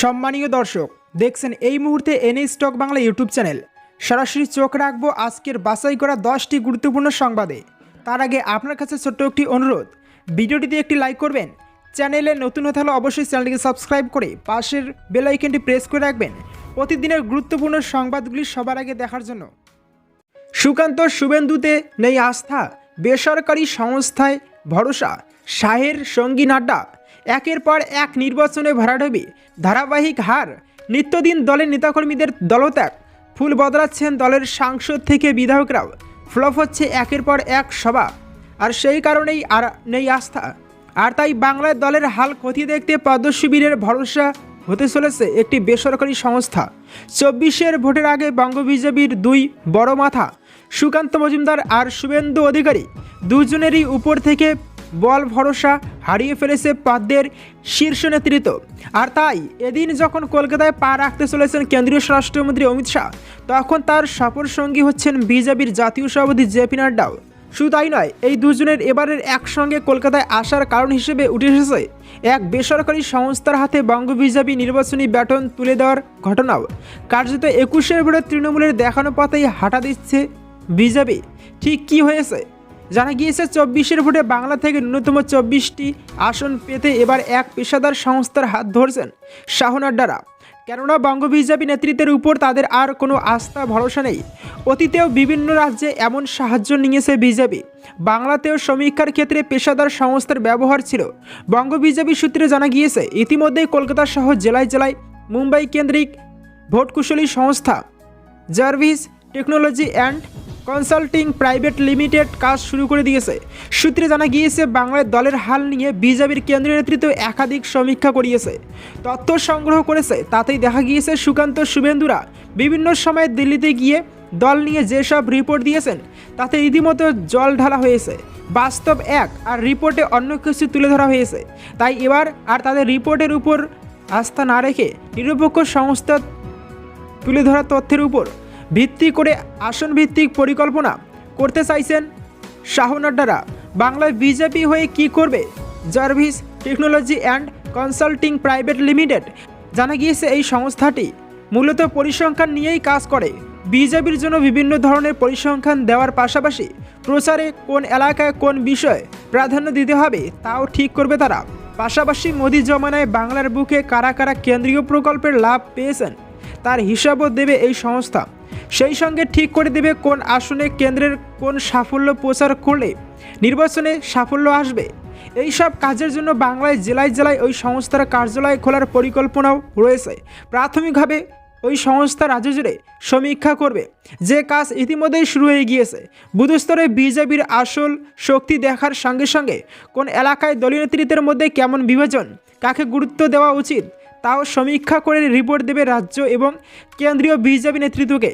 সম্মানীয় দর্শক, দেখছেন এই মুহূর্তে NA Stock Bangla YouTube channel. সরাসরি চোখ রাখব আজকের বাছাই করা দশটি গুরুত্বপূর্ণ সংবাদে। তার আগে আপনার কাছে ছোট্ট একটি অনুরোধ, ভিডিওটিতে একটি লাইক করবেন, চ্যানেলে নতুন হতে হলে অবশ্যই চ্যানেলটিকে সাবস্ক্রাইব করে পাশের বেল আইকনটি প্রেস করে রাখবেন। প্রতিদিনের গুরুত্বপূর্ণ সংবাদগুলি সবার আগে দেখার জন্য। সুকান্ত শুভেন্দুতে নেই আস্থা, বেসরকারি সংস্থায় ভরসা, শাহের সঙ্গী নাড্ডা একের পর এক নির্বাচনে ভরাডবি, ধারাবাহিক হার, নিত্যদিন দলের নেতাকর্মীদের দলত্যাগ, ফুল বদলাচ্ছেন দলের সাংসদ থেকে বিধায়করাও, ফ্লপ হচ্ছে একের পর এক সভা, আর সেই কারণেই আর নেই আস্থা। আর তাই বাংলায় দলের হাল খতিয়ে দেখতে পদ্ম শিবিরের ভরসা হতে চলেছে একটি বেসরকারি সংস্থা। চব্বিশের ভোটের আগে বঙ্গ বিজেপির দুই বড় মাথা, সুকান্ত মজুমদার আর শুভেন্দু অধিকারী, দুজনেরই উপর থেকে বল ভরসা হারিয়ে ফেলেছে পদ্মের শীর্ষ নেতৃত্ব। আর তাই, এদিন যখন কলকাতায় পা রাখতে চলেছেন কেন্দ্রীয় স্বরাষ্ট্রমন্ত্রী অমিত শাহ, তখন তার সফর সঙ্গী হচ্ছেন বিজেপির জাতীয় সভাপতি জেপি নাড্ডাও শুধু তাই নয়, এই দুজনের এবারের একসঙ্গে কলকাতায় আসার কারণ হিসেবে উঠে এসেছে এক বেসরকারি সংস্থার হাতে বঙ্গ বিজেপি নির্বাচনী ব্যাটন তুলে দেওয়ার ঘটনাও। কার্যত একুশের ভোটে তৃণমূলের দেখানো পথেই হাঁটা দিচ্ছে বিজেপি। ঠিক কি হয়েছে? জানা গিয়েছে, চব্বিশের ভোটে বাংলা থেকে ন্যূনতম চব্বিশটি আসন পেতে এবার এক পেশাদার সংস্থার হাত ধরছেন শাহনাড্ডারা কেননা বঙ্গ বিজেপি নেতৃত্বের উপর তাদের আর কোনো আস্থা, ভরসা নেই। অতীতেও বিভিন্ন রাজ্যে এমন সাহায্য নিয়েছে বিজেপি। বাংলাতেও সমীক্ষার ক্ষেত্রে পেশাদার সংস্থার ব্যবহার ছিল। বঙ্গ বিজেপি সূত্রে জানা গিয়েছে, ইতিমধ্যেই কলকাতা সহ জেলায় জেলায় মুম্বাই কেন্দ্রিক ভোটকুশলী সংস্থা, Jarvis Technology and Consulting Private Limited কাজ শুরু করে দিয়েছে। সূত্রে জানা গিয়েছে, বাংলায় দলের হাল নিয়ে বিজেপির কেন্দ্রীয় নেতৃত্ব একাধিক সমীক্ষা করিয়েছে। তথ্য সংগ্রহ করেছে, তাতেই দেখা গিয়েছে সুকান্ত শুভেন্দুরা বিভিন্ন সময় দিল্লিতে গিয়ে দল নিয়ে যেসব রিপোর্ট দিয়েছেন, তাতে রীতিমতো জল ঢালা হয়েছে। বাস্তব এক আর রিপোর্টে অন্য কিছু তুলে ধরা হয়েছে। তাই এবার আর তাদের রিপোর্টের উপর আস্থা না রেখে নিরপেক্ষ সংস্থা তুলে ধরা তথ্যের উপর ভিত্তি করে আসন ভিত্তিক পরিকল্পনা করতে চাইছেন শাহনাড্ডারা বাংলায় বিজেপি হয়ে কি করবে? Jarvis Technology and Consulting Private Limited জানা গিয়েছে এই সংস্থাটি মূলত পরিসংখ্যান নিয়েই কাজ করে। বিজেপির জন্য বিভিন্ন ধরনের পরিসংখ্যান দেওয়ার পাশাপাশি প্রচারে কোন এলাকায় কোন বিষয়ে প্রাধান্য দিতে হবে তাও ঠিক করবে তারা। পাশাপাশি মোদি জমানায় বাংলার বুকে কারা কারা কেন্দ্রীয় প্রকল্পের লাভ পেয়েছেন তার হিসাবও দেবে এই সংস্থা। সেই সঙ্গে ঠিক করে দেবে কোন আসনে কেন্দ্রের কোন সাফল্য প্রচার করলে নির্বাচনে সাফল্য আসবে। এই সব কাজের জন্য বাংলায় জেলায় জেলায় ওই সংস্থার কার্যালয় খোলার পরিকল্পনাও রয়েছে। প্রাথমিকভাবে ওই সংস্থা রাজ্য জুড়ে সমীক্ষা করবে। যে কাজ ইতিমধ্যেই শুরু হয়ে গিয়েছে, বুধস্তরে বিজেপির আসল শক্তি দেখার সঙ্গে সঙ্গে কোন এলাকায় দলীয় নেতৃত্বের মধ্যে কেমন বিভাজন, কাকে গুরুত্ব দেওয়া উচিত তাও সমীক্ষা করে রিপোর্ট দেবে রাজ্য এবং কেন্দ্রীয় বিজেপি নেতৃত্বকে।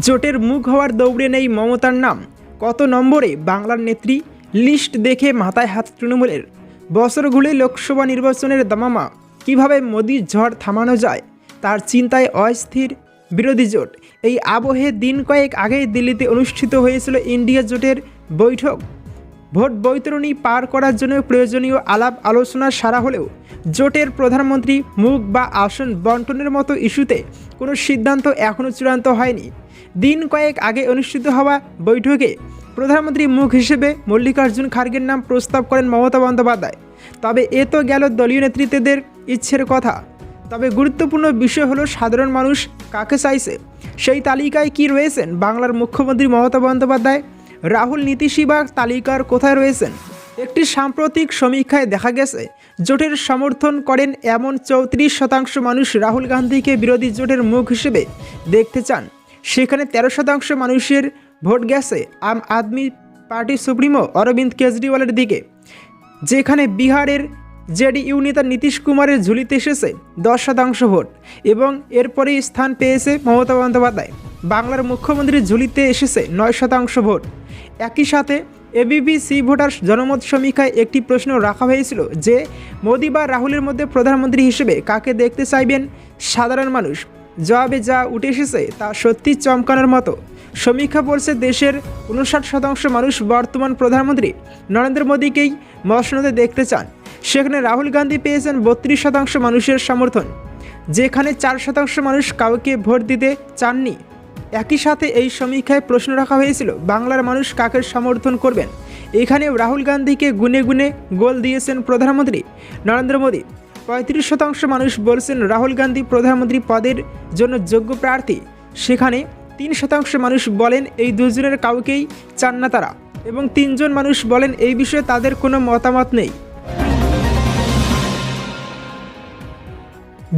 জোটের মুখ হওয়ার দৌড়ে নেই মমতার নাম। কত নম্বরে বাংলার নেত্রী লিস্ট দেখে মাথায় হাত তৃণমূলের। বছর ঘুরে লোকসভা নির্বাচনের দামামা। কীভাবে মোদির ঝড় থামানো যায়? তার চিন্তায় অস্থির বিরোধী জোট। এই আবহে দিন কয়েক আগেই দিল্লিতে অনুষ্ঠিত হয়েছিল ইন্ডিয়া জোটের বৈঠক। ভোট বৈতরণী পার করার জন্য প্রয়োজনীয় আলাপ আলোচনা সারা হলেও জোটের প্রধানমন্ত্রী মুখ বা আসন বন্টনের মতো ইস্যুতে কোনো সিদ্ধান্ত এখনও চূড়ান্ত হয়নি। দিন কয়েক আগে অনুষ্ঠিত হওয়া বৈঠকে প্রধানমন্ত্রী মুখ হিসেবে মল্লিকার্জুন খার্গের নাম প্রস্তাব করেন মমতা বন্দ্যোপাধ্যায়। তবে এ তো গেল দলীয় নেতৃত্বদের ইচ্ছের কথা। তবে গুরুত্বপূর্ণ বিষয় হলো সাধারণ মানুষ কাকে চাইছে? সেই তালিকায় কি রয়েছেন বাংলার মুখ্যমন্ত্রী মমতা বন্দ্যোপাধ্যায়? রাহুল নীতিশী বা তালিকার কোথায় রয়েছেন? একটি সাম্প্রতিক সমীক্ষায় দেখা গেছে, জোটের সমর্থন করেন এমন চৌত্রিশ শতাংশ মানুষ রাহুল গান্ধীকে বিরোধী জোটের মুখ হিসেবে দেখতে চান। সেখানে তেরো শতাংশ মানুষের ভোট গেছে আম আদমি পার্টি সুপ্রিমো অরবিন্দ কেজরিওয়ালের দিকে। যেখানে বিহারের জেডিইউ নেতা নীতিশ কুমারের ঝুলিতে এসেছে দশ শতাংশ ভোট এবং এরপরেই স্থান পেয়েছে মমতা বন্দ্যোপাধ্যায়। বাংলার মুখ্যমন্ত্রীর ঝুলিতে এসেছে নয় শতাংশ ভোট। একই সাথে এবিপি সি ভোটার জনমত সমীক্ষায় একটি প্রশ্ন রাখা হয়েছিল যে মোদি বা রাহুলের মধ্যে প্রধানমন্ত্রী হিসেবে কাকে দেখতে চাইবেন? সাধারণ মানুষ। জবাবে যা উঠে এসেছে তা সত্যি চমকানোর মতো। সমীক্ষা বলছে দেশের উনষাট শতাংশ মানুষ বর্তমান প্রধানমন্ত্রী। নরেন্দ্র মোদীকেই মসনদে দেখতে চান। সেখানে রাহুল গান্ধী পেয়েছেন বত্রিশ শতাংশ মানুষের সমর্থন। যেখানে চার শতাংশ মানুষ কাউকে ভোট দিতে চাননি। একই সাথে এই সমীক্ষায় প্রশ্ন রাখা হয়েছিল, বাংলার মানুষ কাকে সমর্থন করবেন? এখানে রাহুল গান্ধীকে গুনে গুনে গোল দিয়েছেন প্রধানমন্ত্রী। নরেন্দ্র মোদী, পঁয়ত্রিশ শতাংশ মানুষ বলছেন রাহুল গান্ধী প্রধানমন্ত্রী পদের জন্য যোগ্য প্রার্থী। সেখানে তিন শতাংশ মানুষ বলেন এই দুজনের কাউকেই চান না তারা এবং তিনজন মানুষ বলেন এই বিষয়ে তাদের কোনো মতামত নেই।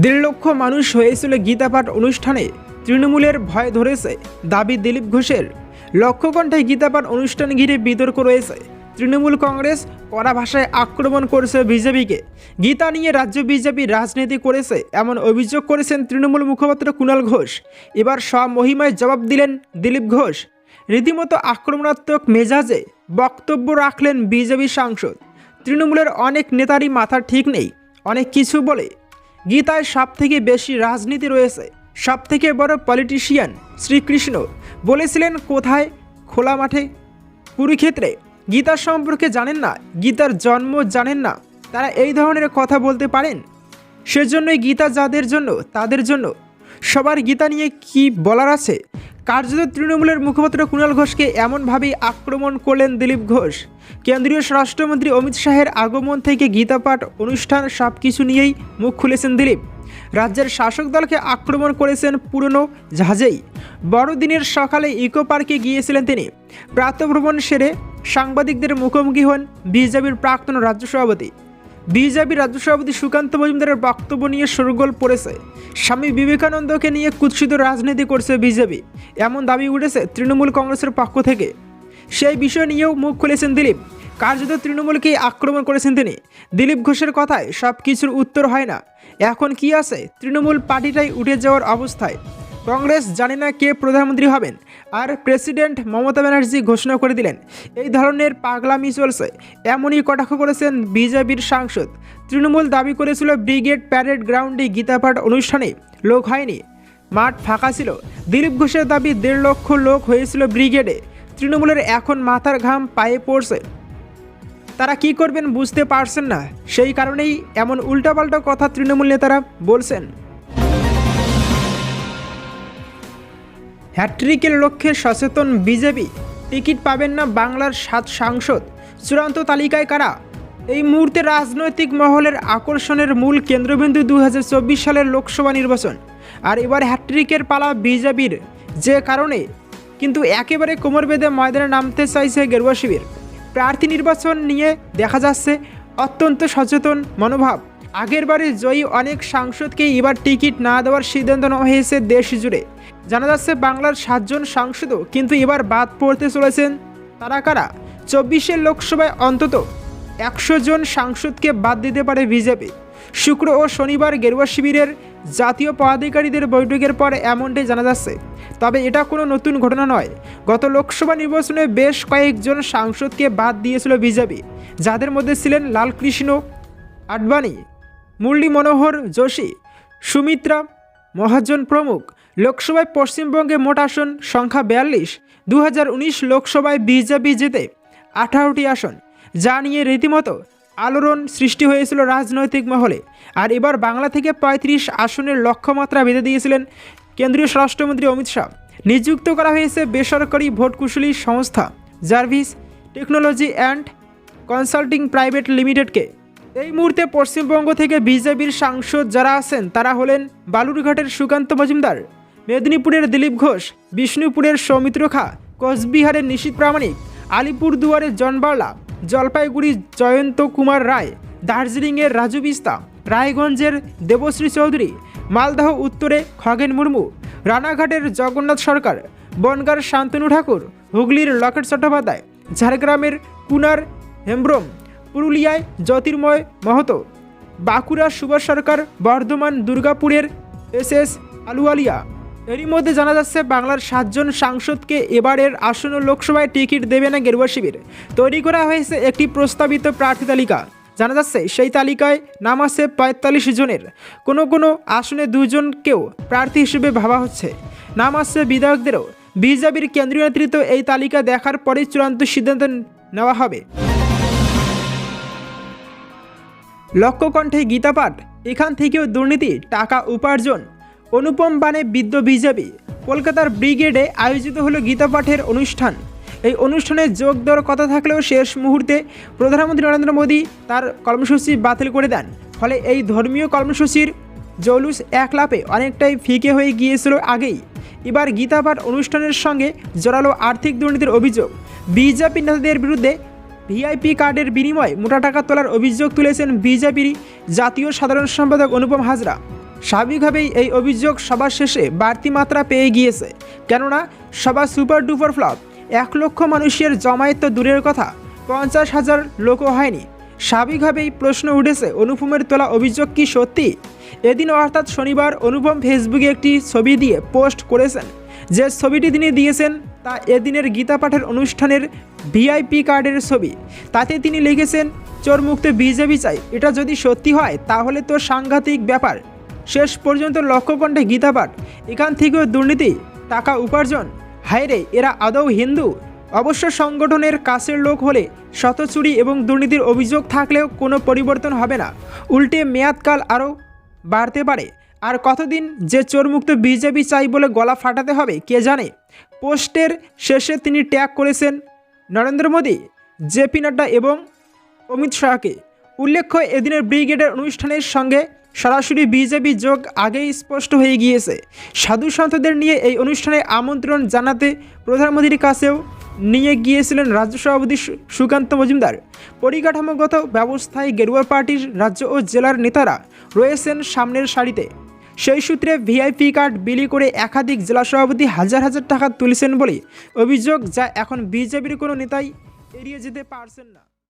দেড় লক্ষ মানুষ হয়েছিল গীতাপাঠ অনুষ্ঠানে। তৃণমূলের ভয় ধরেছে দাবি দিলীপ ঘোষের। লক্ষ্যকণ্ঠায় গীতাপাঠ অনুষ্ঠান ঘিরে বিতর্ক রয়েছে। তৃণমূল কংগ্রেস কড়া ভাষায় আক্রমণ করেছে বিজেপিকে। গীতা নিয়ে রাজ্য বিজেপি রাজনীতি করেছে এমন অভিযোগ করেছেন তৃণমূল মুখপাত্র কুণাল ঘোষ। এবার সব মহিমায় জবাব দিলেন দিলীপ ঘোষ। রীতিমতো আক্রমণাত্মক মেজাজে বক্তব্য রাখলেন বিজেপি সাংসদ। তৃণমূলের অনেক নেতারই মাথা ঠিক নেই, অনেক কিছু বলে। গীতায় সবথেকে বেশি রাজনীতি রয়েছে। সব থেকে বড় পলিটিশিয়ান শ্রীকৃষ্ণ বলেছিলেন কোথায়? খোলা মাঠে। কুরুক্ষেত্রে। গীতার সম্পর্কে জানেন না, গীতার জন্ম জানেন না। তারা এই ধরনের কথা বলতে পারেন? সেজন্যই গীতা যাদের জন্য, তাদের জন্য। সবার গীতা নিয়ে কি বলার আছে? কার্যত তৃণমূলের মুখপাত্র কুণাল ঘোষকে এমনভাবেই আক্রমণ করলেন দিলীপ ঘোষ। কেন্দ্রীয় স্বরাষ্ট্রমন্ত্রী অমিত শাহের আগমন থেকে গীতাপাঠ, অনুষ্ঠান সব কিছু নিয়েই মুখ খুলেছেন দিলীপ। রাজ্যের শাসক দলকে আক্রমণ করেছেন পুরনো জাহাজেই। বড়দিনের সকালে ইকো পার্কে গিয়েছিলেন তিনি। প্রাতভ্রমণ সেরে সাংবাদিকদের মুখোমুখি হন বিজেপির প্রাক্তন রাজ্য সভাপতি। বিজেপি রাজ্য সভাপতি সুকান্ত মজুমদারের বক্তব্য নিয়ে সরগোল পড়েছে। স্বামী বিবেকানন্দকে নিয়ে কুৎসিত রাজনীতি করছে বিজেপি। এমন দাবি উঠেছে তৃণমূল কংগ্রেসের পক্ষ থেকে। সেই বিষয় নিয়েও মুখ খুলেছেন দিলীপ। কার্যত তৃণমূলকেই আক্রমণ করেছেন তিনি। দিলীপ ঘোষের কথায় সব কিছুর উত্তর হয় না। এখন কি আছে? তৃণমূল পার্টিটাই উঠে যাওয়ার অবস্থায়। কংগ্রেস জানে না কে প্রধানমন্ত্রী হবেন, আর প্রেসিডেন্ট মমতা ব্যানার্জি ঘোষণা করে দিলেন, এই ধরনের পাগলামি চলছে। এমনই কটাক্ষ করেছেন বিজেপির সাংসদ। তৃণমূল দাবি করেছিল ব্রিগেড প্যারেড গ্রাউন্ডে গীতাপাঠ অনুষ্ঠানে লোক হয়নি। মাঠ ফাঁকা ছিল। দিলীপ ঘোষের দাবি দেড় লক্ষ লোক হয়েছিল ব্রিগেডে। তৃণমূলের এখন মাথার ঘাম পায়ে পড়ছে। তারা কি করবেন বুঝতে পারছেন না। সেই কারণেই এমন উল্টাপাল্টা কথা তৃণমূল নেতারা বলছেন। হ্যাট্রিকের লক্ষ্যে সচেতন বিজেপি। টিকিট পাবেন না বাংলার সাত সাংসদ। চূড়ান্ত তালিকায় কারা? এই মুহূর্তে রাজনৈতিক মহলের আকর্ষণের মূল কেন্দ্রবিন্দু দু হাজার চব্বিশ সালের লোকসভা নির্বাচন। আর এবার হ্যাট্রিকের পালা বিজেপির। যে কারণে। কিন্তু একেবারে কোমর বেঁধে ময়দানে নামতে চাইছে গেরুয়া শিবির। প্রার্থী নির্বাচন নিয়ে দেখা যাচ্ছে অত্যন্ত সচেতন মনোভাব। আগেরবারে জয়ী অনেক সাংসদকে এবার টিকিট না দেওয়ার সিদ্ধান্ত নেওয়া হয়েছে দেশ জুড়ে। জানা যাচ্ছে বাংলার সাতজন সাংসদও কিন্তু এবার বাদ পড়তে চলেছেন। তারা কারা? চব্বিশের লোকসভায় অন্তত একশো জন সাংসদকে বাদ দিতে পারে বিজেপি। শুক্র ও শনিবার গেরুয়া শিবিরের জাতীয় পদাধিকারীদের বৈঠকের পর এমনটাই জানা যাচ্ছে। তবে এটা কোনো নতুন ঘটনা নয়। গত লোকসভা নির্বাচনে বেশ কয়েকজন সাংসদকে বাদ দিয়েছিল বিজেপি, যাদের মধ্যে ছিলেন লালকৃষ্ণ আডবাণী, মুরলী মনোহর যোশী, সুমিত্রা মহাজন প্রমুখ। লোকসভায় পশ্চিমবঙ্গে মোট আসন সংখ্যা বিয়াল্লিশ। দু লোকসভায় বিজেপি জিতে আঠারোটি আসন, যা নিয়ে রীতিমতো আলোড়ন সৃষ্টি হয়েছিল রাজনৈতিক মহলে। আর এবার বাংলা থেকে পঁয়ত্রিশ আসনের লক্ষ্যমাত্রা বেঁধে দিয়েছিলেন কেন্দ্রীয় স্বরাষ্ট্রমন্ত্রী অমিত শাহ। নিযুক্ত করা হয়েছে বেসরকারি ভোট কুশলী সংস্থা Jarvis Technology and Consulting Private লিমিটেডকে। এই মুহূর্তে পশ্চিমবঙ্গ থেকে বিজেপির সাংসদ যারা আছেন, তারা হলেন বালুরঘাটের সুকান্ত মজুমদার, মেদিনীপুরের দিলীপ ঘোষ, বিষ্ণুপুরের সৌমিত্র খা, কোচবিহারের নিশীত প্রামাণিক, আলিপুরদুয়ারের জন বার্লা জলপাইগুড়ির জয়ন্ত কুমার রায়, দার্জিলিংয়ের রাজু বিস্তা, রায়গঞ্জের দেবশ্রী চৌধুরী মালদহ উত্তরে খগেন মুর্মু, রানাঘাটের জগন্নাথ সরকার, বনগার শান্তনু ঠাকুর, হুগলির লকেট চট্টোপাধ্যায়, ঝাড়গ্রামের কুনার হেমব্রম, পুরুলিয়ায় জ্যোতির্ময় মহতো, বাঁকুড়া সুভাষ সরকার, বর্ধমান দুর্গাপুরের এস এস আলুয়ালিয়া এরই মধ্যে জানা যাচ্ছে, বাংলার সাতজন সাংসদকে এবারের আসন্ন লোকসভায় টিকিট দেবে না গেরুয়া শিবির। তৈরি করা হয়েছে একটি প্রস্তাবিত প্রার্থী তালিকা। জানা যাচ্ছে, সেই তালিকায় নাম আছে পঁয়তাল্লিশ জনের। কোনো কোনো আসনে দুজনকেও প্রার্থী হিসেবে ভাবা হচ্ছে। নাম আসছে বিধায়কদেরও। বিজেপির কেন্দ্রীয় নেতৃত্ব এই তালিকা দেখার পরেই চূড়ান্ত সিদ্ধান্ত নেওয়া হবে। লক্ষ্যকণ্ঠে গীতাপাঠ এখান থেকেও দুর্নীতি, টাকা উপার্জন। অনুপম বানে বিদ্য বিজেপি। কলকাতার ব্রিগেডে আয়োজিত হলো গীতাপাঠের অনুষ্ঠান। এই অনুষ্ঠানে যোগ দেওয়ার কথা থাকলেও শেষ মুহূর্তে প্রধানমন্ত্রী নরেন্দ্র মোদী তার কর্মসূচি বাতিল করে দেন। ফলে এই ধর্মীয় কর্মসূচির জৌলুস এক লাপে অনেকটাই ফিকে হয়ে গিয়েছিল আগেই। এবার গীতাপাঠ অনুষ্ঠানের সঙ্গে জোরালো আর্থিক দুর্নীতির অভিযোগ। বিজেপি নেতাদের বিরুদ্ধে ভিআইপি কার্ডের বিনিময়ে মোটা টাকা তোলার অভিযোগ তুলেছেন বিজেপির জাতীয় সাধারণ সম্পাদক অনুপম হাজরা। স্বাভাবিকভাবেই এই অভিযোগ সবার শেষে বাড়তি মাত্রা পেয়ে গিয়েছে। কেননা সবার সুপার ডুপার ফ্লপ। এক লক্ষ মানুষের জমায়েত তো দূরের কথা, পঞ্চাশ হাজার লোকও হয়নি। স্বাভাবিকভাবেই প্রশ্ন উঠেছে, অনুপমের তোলা অভিযোগ কি সত্যি? এদিন অর্থাৎ শনিবার অনুপম ফেসবুকে একটি ছবি দিয়ে পোস্ট করেছেন। যে ছবিটি তিনি দিয়েছেন, তা এদিনের গীতা পাঠের অনুষ্ঠানের ভিআইপি কার্ডের ছবি। তাতে তিনি লিখেছেন, চোর মুক্ত বিজেপি চাই, এটা যদি সত্যি হয়, তাহলে তো সাংঘাতিক ব্যাপার। শেষ পর্যন্ত লক্ষ্যকণ্ঠে গীতাপাঠ এখান থেকেও দুর্নীতি, টাকা উপার্জন হায়রে, এরা আদৌ হিন্দু? অবশ্য সংগঠনের কাছের লোক হলে শতচুরি এবং দুর্নীতির অভিযোগ থাকলেও কোনো পরিবর্তন হবে না। উল্টে মেয়াদকাল আরও বাড়তে পারে। আর কতদিন যে চোরমুক্ত বিজেপি চাই বলে গলা ফাটাতে হবে, কে জানে? পোস্টের শেষে তিনি ট্যাগ করেছেন নরেন্দ্র মোদী জেপি নাড্ডা এবং অমিত শাহকে। উল্লেখ্য, এদিনের ব্রিগেডের অনুষ্ঠানের সঙ্গে সরাসরি বিজেপি যোগ আগেই স্পষ্ট হয়ে গিয়েছে। সাধু সন্তদের নিয়ে এই অনুষ্ঠানে আমন্ত্রণ জানাতে প্রধানমন্ত্রীর কাছেও নিয়ে গিয়েছিলেন রাজ্য সভাপতি সুকান্ত মজুমদার। পরিকাঠামোগত ব্যবস্থায় গেরুয়া পার্টির রাজ্য ও জেলার নেতারা রয়েছেন সামনের সারিতে। সেই সূত্রে ভিআইপি কার্ড বিলি করে একাধিক জেলা সভাপতি হাজার হাজার টাকা তুলেছেন বলে অভিযোগ যা এখন বিজেপির কোনো নেতাই এড়িয়ে যেতে পারছেন না।